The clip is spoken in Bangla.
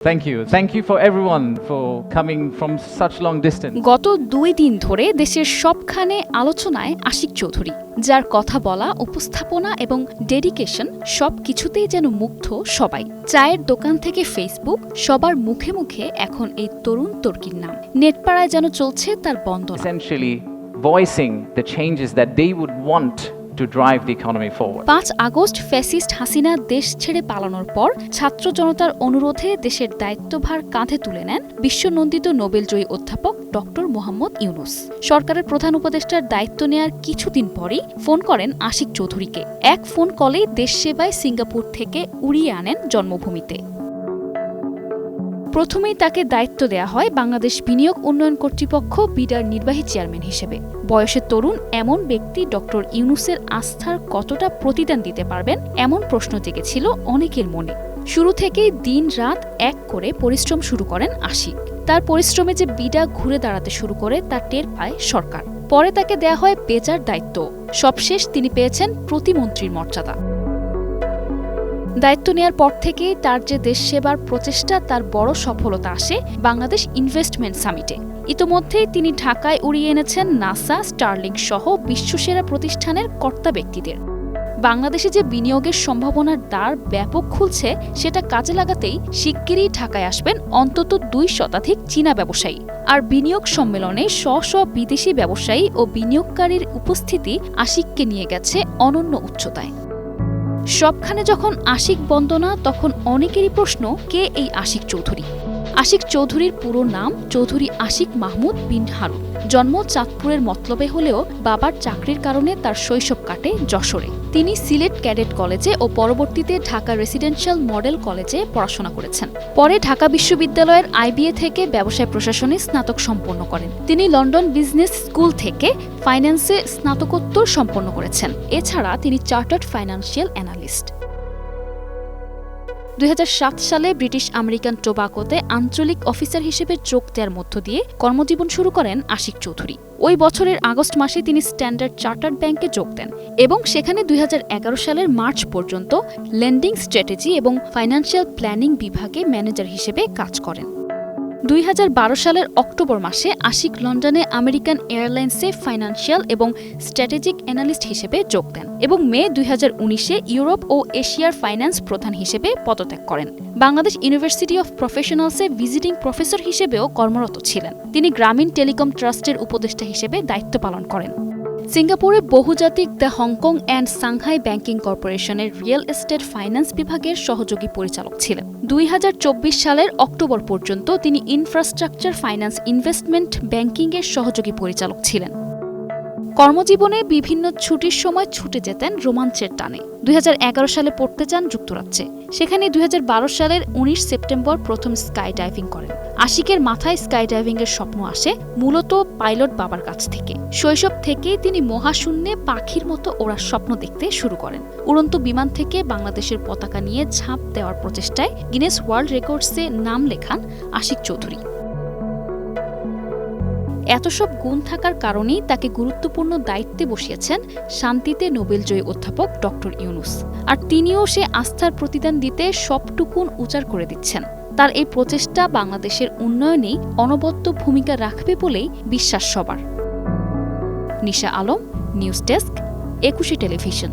Thank you. Thank you for everyone for coming from such long distance. গত দুই দিন ধরে দেশের সবখানে আলোচনায় আশিক চৌধুরী যার কথা বলা উপস্থাপনা এবং ডেডিকেশন সব কিছুতেই যেন মুগ্ধ সবাই চায়ের দোকান থেকে ফেসবুক সবার মুখে মুখে এখন এই তরুণ তর্কির নাম নেটপাড়ায় যেন চলছে তার বন্দনা Essentially, voicing the changes that they would want to drive the economy forward. পাঁচ আগস্ট ফ্যাসিস্ট হাসিনা দেশ ছেড়ে পালানোর পর ছাত্র জনতার অনুরোধে দেশের দায়িত্বভার কাঁধে তুলে নেন বিশ্বনন্দিত নোবেলজয়ী অধ্যাপক ডক্টর মোহাম্মদ ইউনুস। সরকারের প্রধান উপদেষ্টার দায়িত্ব নেয়ার কিছুদিন পরই ফোন করেন আশিক চৌধুরীকে। এক ফোন কলেই দেশ সেবায় সিঙ্গাপুর থেকে উড়িয়ে আনেন জন্মভূমিতে। প্রথমেই তাকে দায়িত্ব দেয়া হয় বাংলাদেশ বিনিয়োগ উন্নয়ন কর্তৃপক্ষ বিডার নির্বাহী চেয়ারম্যান হিসেবে। বয়সে তরুণ এমন ব্যক্তি ডক্টর ইউনুসের আস্থার কতটা প্রতিদান দিতে পারবেন এমন প্রশ্ন জেগেছিল অনেকের মনে। শুরু থেকেই দিন রাত এক করে পরিশ্রম শুরু করেন আশিক। তার পরিশ্রমে যে বিডা ঘুরে দাঁড়াতে শুরু করে তা টের পায় সরকার। পরে তাকে দেয়া হয় বেচার দায়িত্ব। সবশেষ তিনি পেয়েছেন প্রতিমন্ত্রীর মর্যাদা। দায়িত্ব নেয়ার পর থেকেই তার যে দেশ সেবার প্রচেষ্টা, তার বড় সফলতা আসে বাংলাদেশ ইনভেস্টমেন্ট সামিটে। ইতোমধ্যেই তিনি ঢাকায় উড়িয়ে এনেছেন নাসা, স্টার্লিং সহ বিশ্বসেরা প্রতিষ্ঠানের কর্তা ব্যক্তিদের। বাংলাদেশে যে বিনিয়োগের সম্ভাবনার দ্বার ব্যাপক খুলছে, সেটা কাজে লাগাতেই শিগগিরই ঢাকায় আসবেন অন্তত দুই শতাধিক চীনা ব্যবসায়ী। আর বিনিয়োগ সম্মেলনে স্ব স্ব বিদেশি ব্যবসায়ী ও বিনিয়োগকারীর উপস্থিতি আশিককে নিয়ে গেছে অনন্য উচ্চতায়। সবখানে যখন আশিক বন্দনা তখন অনেকেরই প্রশ্ন কে এই আশিক চৌধুরী? আশিক চৌধুরীর পুরো নাম চৌধুরী আশিক মাহমুদ বিন হারুন। জন্ম চাঁদপুরের মতলবে হলেও বাবার চাকরির কারণে তার শৈশব কাটে যশোরে। তিনি সিলেট ক্যাডেট কলেজে ও পরবর্তীতে ঢাকা রেসিডেন্সিয়াল মডেল কলেজে পড়াশোনা করেছেন। পরে ঢাকা বিশ্ববিদ্যালয়ের আইবিএ থেকে ব্যবসায় প্রশাসনে স্নাতক সম্পন্ন করেন। তিনি লন্ডন বিজনেস স্কুল থেকে ফাইন্যান্সে স্নাতকোত্তর সম্পন্ন করেছেন। এছাড়া তিনি চার্টার্ড ফাইন্যান্সিয়াল অ্যানালিস্ট। দুই হাজার সাত সালে ব্রিটিশ আমেরিকান টোবাকোতে আঞ্চলিক অফিসার হিসেবে যোগ দেওয়ার মধ্য দিয়ে কর্মজীবন শুরু করেন আশিক চৌধুরী। ওই বছরের আগস্ট মাসে তিনি স্ট্যান্ডার্ড চার্টার্ড ব্যাংকে যোগ দেন এবং সেখানে দুই হাজার এগারো সালের মার্চ পর্যন্ত লেন্ডিং স্ট্র্যাটেজি এবং ফাইন্যান্সিয়াল প্ল্যানিং বিভাগে ম্যানেজার হিসেবে কাজ করেন। দুই হাজার বারো সালের অক্টোবর মাসে আশিক লন্ডনে আমেরিকান এয়ারলাইন্সে ফাইন্যান্সিয়াল এবং স্ট্র্যাটেজিক অ্যানালিস্ট হিসেবে যোগ দেন এবং মে দুই ইউরোপ ও এশিয়ার ফাইন্যান্স প্রধান হিসেবে পদত্যাগ করেন। বাংলাদেশ ইউনিভার্সিটি অফ প্রফেশনালসে ভিজিটিং প্রফেসর হিসেবেও কর্মরত ছিলেন। তিনি গ্রামীণ টেলিকম ট্রাস্টের উপদেষ্টা হিসেবে দায়িত্ব পালন করেন। সিঙ্গাপুরে বহুজাতিক the Hong Kong and Shanghai banking কর্পোরেশনের রিয়েল এস্টেট ফাইন্যান্স বিভাগের সহযোগী পরিচালক ছিলেন। দুই হাজার চব্বিশ সালের অক্টোবর পর্যন্ত তিনি ইনফ্রাস্ট্রাকচার ফাইন্যান্স ইনভেস্টমেন্ট ব্যাংকিংয়ের সহযোগী পরিচালক ছিলেন। কর্মজীবনে বিভিন্ন ছুটির সময় ছুটে যেতেন রোমাঞ্চের টানে। দুই হাজার এগারো সালে পড়তে যান যুক্তরাজ্যে। সেখানে দুই হাজার বারো সালের উনিশ সেপ্টেম্বর প্রথম স্কাই ডাইভিং করেন। আশিকের মাথায় স্কাই ডাইভিং এর স্বপ্ন আসে মূলত পাইলট বাবার কাছ থেকে। শৈশব থেকেই তিনি মহাশূন্যে পাখির মতো ওড়ার স্বপ্ন দেখতে শুরু করেন। উড়ন্ত বিমান থেকে বাংলাদেশের পতাকা নিয়ে ঝাঁপ দেওয়ার প্রচেষ্টায় গিনেস ওয়ার্ল্ড রেকর্ডসে নাম লেখান আশিক চৌধুরী। এত সব গুণ থাকার কারণেই তাকে গুরুত্বপূর্ণ দায়িত্বে বসিয়েছেন শান্তিতে নোবেলজয়ী অধ্যাপক ডক্টর ইউনুস। আর তিনিও সে আস্থার প্রতিদান দিতে সবটুকুন উচার করে দিচ্ছেন। তার এই প্রচেষ্টা বাংলাদেশের উন্নয়নেই অনবদ্য ভূমিকা রাখবে বলেই বিশ্বাস সবার। Nisha Alam, news desk, Ekushey television.